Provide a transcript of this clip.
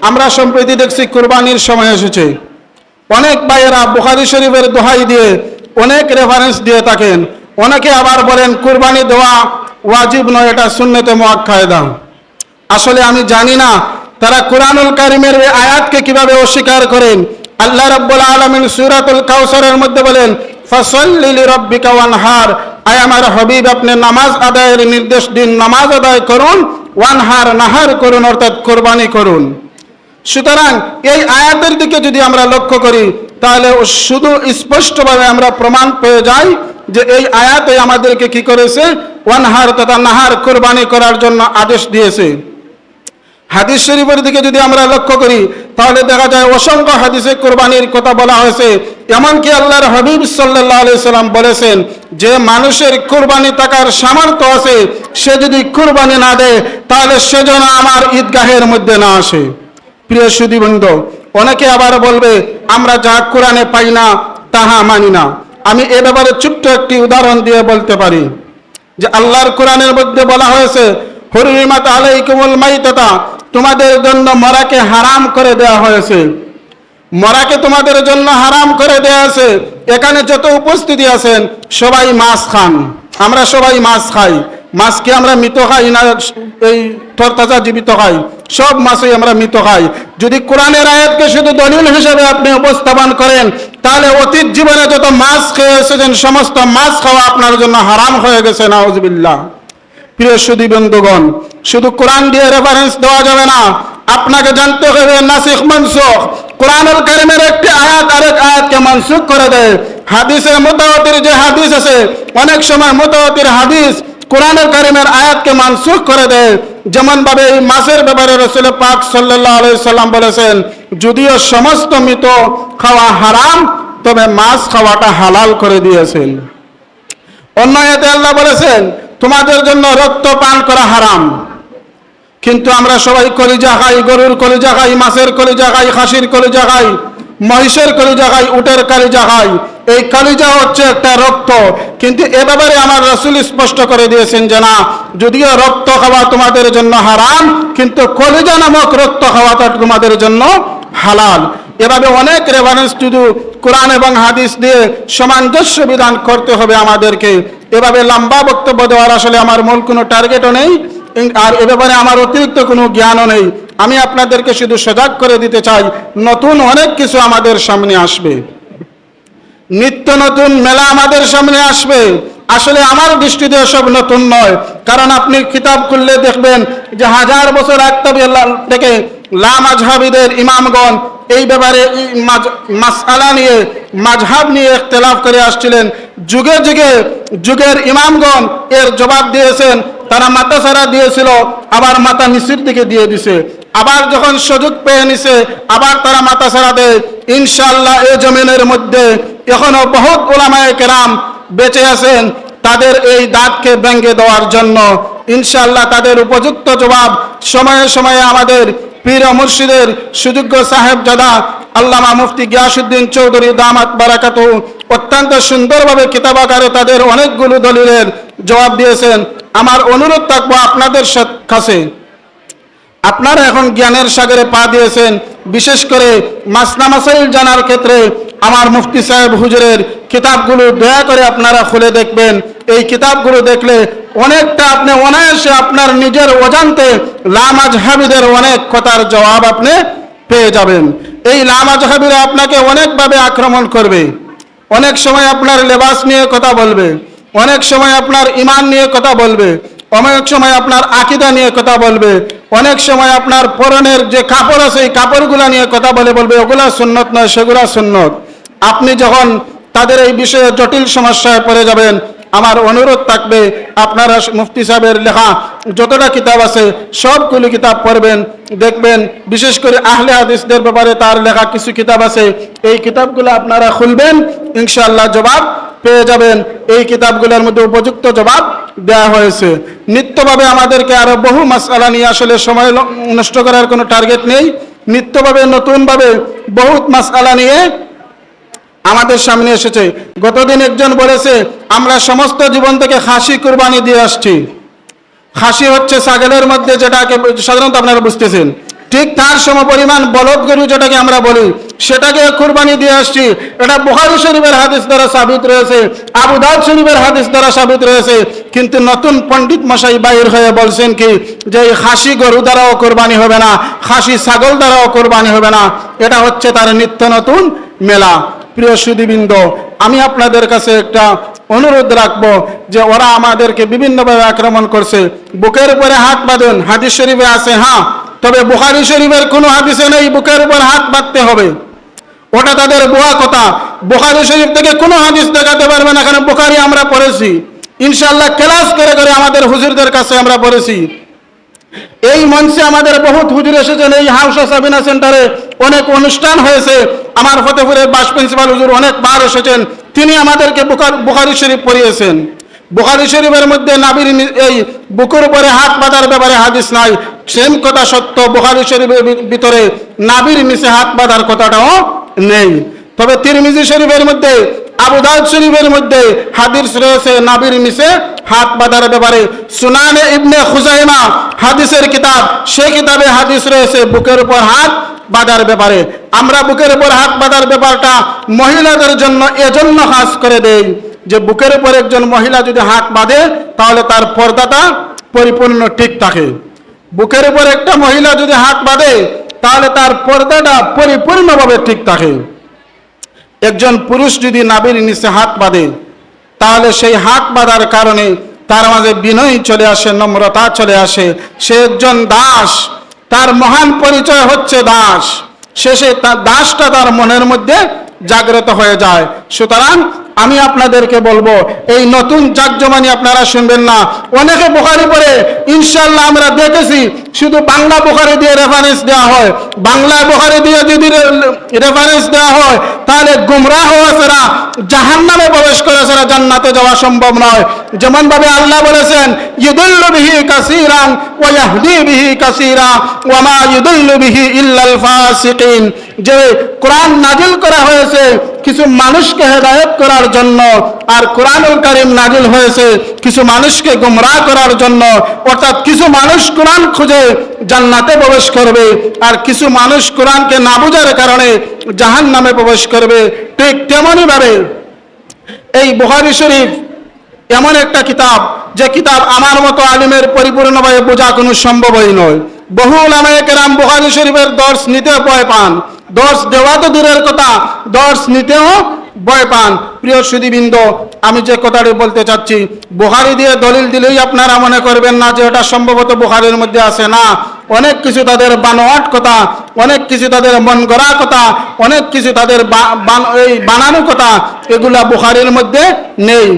আমরা সম্প্রতি দেখছি কুরবানির সময় এসেছে। অনেক ভাইয়েরা বুখারি শরীফের দোহাই দিয়ে অনেক রেফারেন্স দিয়ে থাকেন। অনেকে আবার বলেন, কুরবানি দেওয়া ওয়াজিব নয়, এটা শূন্যতে মোয়াক্কায়দা আসলে আমি জানি না তারা কোরআনুল কারিমের এই আয়াতকে কীভাবে অস্বীকার করেন। আল্লাহ রাব্বুল আলমিন সুরাতুল কাউসারের মধ্যে বলেন, ফাসাল্লি লিরাব্বিকা ওয়ানহার। আয় আমার হাবিব, আপনি নামাজ আদায়ের নির্দেশ দিন, নামাজ আদায় করুন, ওয়ানহার নাহার করুন, অর্থাৎ কোরবানি করুন। সুতরাং এই আয়াতের দিকে যদি আমরা লক্ষ্য করি, তাহলে শুধু স্পষ্টভাবে আমরা প্রমাণ পেয়ে যাই যে এই আয়াতে আমাদেরকে কি করেছে? ওয়ানহার তথা নাহার কোরবানি করার জন্য আদেশ দিয়েছে। হাদিস শরীফের দিকে যদি আমরা লক্ষ্য করি, তাহলে দেখা যায় অসংখ্য হাদিসে কোরবানির কথা বলা হয়েছে। এমনকি আল্লাহর হাবিব সাল্লাহ সাল্লাম বলেছেন যে মানুষের কোরবানি থাকার সামর্থ্য আছে, সে যদি কোরবানি না দেয়, তাহলে সে যেন আমার ঈদগাহের মধ্যে না আসে। প্রিয় সুদীবৃন্দ অনেকে আবার বলবে, আমরা যা কোরআনে পাই না, তাহা মানি না। আমি এ ব্যাপারে ছোট্ট একটি উদাহরণ দিয়ে বলতে পারি, যে আল্লাহর কোরআনের মধ্যে বলা হয়েছে হরিমাত আলাইকুমুল মাইতাতা তোমাদের জন্য মরাকে হারাম করে দেওয়া হয়েছে। মরাকে তোমাদের জন্য হারাম করে দেওয়া আছে। এখানে যত উপস্থিতি আছেন, সবাই মাছ খান। আমরা সবাই মাছ খাই। মাছকে আমরা মৃত খাই না, এই তরতাজা জীবিত খাই। সব মাছই আমরা মৃত খাই। যদি কোরআনের আয়াতকে শুধু দলিল হিসেবে আপনি উপস্থাপন করেন, তাহলে অতীত জীবনে যত মাছ খেয়ে এসেছেন, সমস্ত মাছ খাওয়া আপনার জন্য হারাম হয়ে গেছে, নাউজবিল্লাহ। প্রিয় সুদী বন্ধুগণ, শুধু কোরআন দিয়ে রেফারেন্স দেওয়া যাবে না। আপনাকে জানতে হবে, নাসিখ মনসুখ, কোরআনুল কারিমের একটি আয়াত, আরেক আয়াতকে মনসুখ করে দেয়। হাদিসের মোতাবতির যে হাদিস আছে, অনেক সময় মোতাবতির হাদিস কোরআনুল কারিমের আয়াতকে মনসুখ করে দেয়। যেমন ভাবে এই মাছের ব্যাপারে রসুল পাক সাল্লাহ সাল্লাম বলেছেন, যদিও সমস্ত মৃত খাওয়া হারাম, তবে মাছ খাওয়াটা হালাল করে দিয়েছেন। অন্য এতে আল্লাহ বলেছেন, তোমাদের জন্য রক্ত পান করা হারাম। কিন্তু আমরা সবাই কলিজা খাই, গরুর কলিজা খাই, মাছের কলিজা খাই, খাসির কলিজা খাই, মহিষের কলিজা খাই, উটের কলিজা খাই এই কলিজা হচ্ছে একটা রক্ত। কিন্তু এ ব্যাপারে আমার রসুল স্পষ্ট করে দিয়েছেন যে না, যদিও রক্ত খাওয়া তোমাদের জন্য হারাম, কিন্তু কলিজা নামক রক্ত খাওয়াটা তোমাদের জন্য হালাল। এভাবে অনেক রেফারেন্স শুধু কোরআন এবং হাদিস দিয়ে সামঞ্জস্য বিধান করতে হবে আমাদেরকে। এভাবে লম্বা বক্তব্য দেওয়ার আসলে আমার মূল কোনো টার্গেটও নেই, আর এ ব্যাপারে আমার অতিরিক্ত কোনো জ্ঞানও নেই। আমি আপনাদেরকে শুধু সজাগ করে দিতে চাই, নতুন অনেক কিছু আমাদের সামনে আসবে। নিত্য নতুন মেলা আমাদের সামনে আসবে। আসলে আমার দৃষ্টিতে সব নতুন নয়। কারণ আপনি কিতাব খুললে দেখবেন যে হাজার বছর আগ থেকে লামাজহাবিদের ইমামগণ এই ব্যাপারে মাসআলা নিয়ে মাঝহাব নিয়ে ইখতলাফ করে আসছিলেন। যুগে যুগে যুগের ইমামগণ এর জবাব দিয়েছেন। তারা মাথা সারা দিয়েছিল, আবার মাথা নিচের দিকে দিয়ে দিছে। আবার যখন সুযোগ পেয়ে নিছে, আবার তারা মাথা সারা দেয়। ইনশাল্লাহ এই জমিনের মধ্যে এখনও বহুত ওলামায় কেরাম বেঁচে আছেন, তাদের এই দাঁতকে ব্যঙ্গে দেওয়ার জন্য। ইনশাল্লাহ তাদের উপযুক্ত জবাব সময়ে সময়ে আমাদের পীর মুর্শিদের সুযোগ্য সাহেব জাদা আল্লামা মুফতি গিয়াসুদ্দিন চৌধুরী দামাত বারাকাতু অত্যন্ত সুন্দরভাবে কিতাব আকারে তাদের অনেকগুলো দলিলের জবাব দিয়েছেন। আমার অনুরোধ থাকব আপনাদের কাছে। আপনারা এখন জ্ঞানের সাগরে পা দিয়েছেন। বিশেষ করে মাসনা মাসাইল জানার ক্ষেত্রে আমার মুফতি সাহেব হুজুরের কিতাবগুলো দয়া করে আপনারা খুলে দেখবেন। এই কিতাবগুলো দেখলে অনেকটা আপনি অনায়াসে আপনার নিজের অজান্তে লামাজ হাবিদের অনেক কথার জবাব আপনি পেয়ে যাবেন। এই লামাজ হাবিরা আপনাকে অনেকভাবে আক্রমণ করবে। অনেক সময় আপনার লেবাস নিয়ে কথা বলবে। অনেক সময় আপনার ইমান নিয়ে কথা বলবে। অনেক সময় আপনার আকিদা নিয়ে কথা বলবে। অনেক সময় আপনার পরনের যে কাপড় আছে, এই কাপড়গুলা নিয়ে কথা বলে বলবে, ওগুলা সুন্নত নয়, সেগুলা সুন্নত। আপনি যখন তাদের এই বিষয়ে জটিল সমস্যায় পড়ে যাবেন, আমার অনুরোধ থাকবে, আপনারা মুফতি সাহেবের লেখা যতটা কিতাব আছে, সবগুলি কিতাব পড়বেন, দেখবেন, বিশেষ করে আহলে হাদিসদের ব্যাপারে তার লেখা কিছু কিতাব আছে, এই কিতাবগুলো আপনারা খুলবেন, ইনশাআল্লাহ জবাব পেয়ে যাবেন। এই কিতাবগুলোর মধ্যে উপযুক্ত জবাব দেওয়া হয়েছে। নিত্যভাবে আমাদেরকে আরও বহু মাসালা নিয়ে আসলে সময় নষ্ট করার কোনো টার্গেট নেই। নিত্যভাবে, নতুনভাবে বহুত মাসালা নিয়ে আমাদের সামনে এসেছে। গতদিন একজন বলেছে, আমরা সমস্ত জীবন থেকে হাসি কুরবানি দিয়ে আসছি। হাসি হচ্ছে ছাগলের মধ্যে যেটাকে সাধারণত আপনারা বুঝতেছেন। ঠিক তার সম পরিমাণ বলদ গরু যেটাকে আমরা বলি, সেটাকে কুরবানি দিয়ে আসছি। এটা বুখারি শরীফের হাদিস দ্বারা সাবিত রয়েছে, আবু দাউদ শরীফের হাদিস দ্বারা সাবিত রয়েছে। কিন্তু নতুন পণ্ডিত মশাই বাইর হয়ে বলছেন কি, যে এই খাসি গরু দ্বারাও কোরবানি হবে না, খাসি ছাগল দ্বারাও কোরবানি হবে না। এটা হচ্ছে তার নিত্য নতুন মেলা। প্রিয় সুদীবৃন্দ আমি আপনাদের কাছে একটা অনুরোধ রাখব যে ওরা আমাদেরকে বিভিন্নভাবে আক্রমণ করছে। বুকের উপরে হাত বাঁধুন, হাদিস শরীফে আছে হ্যাঁ। তবে বুখারি শরীফের কোনো হাদিসে নেই, বুকের উপর হাত বাঁধতে হবে। ওটা তাদের বোয়া কথা। বুখারি শরীফ থেকে কোনো হাদিস দেখাতে পারবে না, কারণ বুখারি আমরা পড়েছি। ইনশাল্লাহ ক্লাস করে করে আমাদের হুজুরদের কাছে আমরা পড়েছি। এই মঞ্চে আমাদের বহুত হুজুর এসেছেন এই হাউসা সাবিনা সেন্টারে অনেক অনুষ্ঠান হয়েছে। আমার ফতেপুরের বাস প্রিন্সিপাল হুজুর অনেকবার এসেছেন, তিনি আমাদেরকে বুখার- বুখারি শরীফ পড়িয়েছেন। বুখারি শরীফের মধ্যে নাবির এই বুকুর উপরে হাত বাঁধার ব্যাপারে হাদিস নাই। সেম কথা সত্য, বুখারি শরীফের ভিতরে নাবির নিচে হাত বাঁধার কথাটাও নেই। তবে তিরমিজি শরীফের মধ্যে, আবু দাউদ শরীফের মধ্যে হাদিস রয়েছে, নাবির নিচে হাত বাঁধার ব্যাপারে। সুনানে ইবনে খুজাইমা হাদিসের কিতাব সেই কিতাবে হাদিস রয়েছে, বুকের উপর হাত বাঁধার ব্যাপারে। আমরা বুকের উপর হাত বাঁধার ব্যাপারটা মহিলাদের জন্য এজন্য খাস করে দেই। যে বুকের উপর একজন মহিলা যদি হাত বাঁধে, তাহলে তার পর্দাটা পরিপূর্ণ ঠিক থাকে। বুকের উপর একটা মহিলা যদি হাত বাঁধে, তাহলে তার পর্দাটা পরিপূর্ণভাবে ঠিক থাকে। একজন পুরুষ যদি নাবির নিচে হাত বাঁধে, তাহলে সেই হাত বাঁধার কারণে তার মাঝে বিনয় চলে আসে, নম্রতা চলে আসে। সে একজন দাস, তার মহান পরিচয় হচ্ছে দাস। শেষে তার দাসটা তার মনের মধ্যে জাগ্রত হয়ে যায়। সুতরাং আমি আপনাদেরকে বলব, এই নতুন জাকজমানি আপনারা শুনবেন না। অনেকে বোখারি পড়ে ইনশাল্লাহ আমরা দেখেছি, শুধু বাংলা বোখারি দিয়ে রেফারেন্স দেওয়া হয়। বাংলা বোখারি দিয়ে যদি রেফারেন্স দেওয়া হয়, তাহলে গুমরাহ হওয়া ছাড়া জাহান নামে প্রবেশ করে ছাড়া জান্নাতে যাওয়া সম্ভব নয়। যেমন ভাবে আল্লাহ বলেছেন, ইদুল্লু বিহি কাসীরান ওয়া ইয়াহদি বিহি কাসীরা ওয়া মা ইদুল্লু বিহি ইল্লাল ফাসিকিন। যে কোরআন নাজিল করা হয়েছে কিছু মানুষকে হেদায়ত করার জন্য আর কোরআনুল কারীম নাজিল হয়েছে কিছু মানুষকে গুমরাহ করার জন্য, অর্থাৎ কিছু মানুষ কোরআন খুঁজে জান্নাতে প্রবেশ করবে আর কিছু মানুষ কোরআনকে না বোঝার কারণে জাহান নামে প্রবেশ করবে। ঠিক তেমনই ভাবে এই বুখারী শরীফ এমন একটা কিতাব, যে কিতাব আমার মতো আলিমের পরিপূর্ণভাবে বোঝা কোনো সম্ভবই নয়। বহু ওলামায়ে কেরাম বুখারী শরীফের দর্শ নিতে ভয় পান। দর্শ দেওয়া তো দূরের কথা, দর্শ নিতেও ভয় পান। প্রিয় সুদীবৃন্দ, আমি যে কথাটি বলতে চাচ্ছি বুহারি দিয়ে দলিল দিলেই আপনারা মনে করবেন না যে এটা সম্ভবত বুখারির মধ্যে আছে না। অনেক কিছু তাদের বানোয়াট কথা, অনেক কিছু তাদের মন গড়া কথা, অনেক কিছু তাদের এই বানানো কথা, এগুলা বুখারির মধ্যে নেই।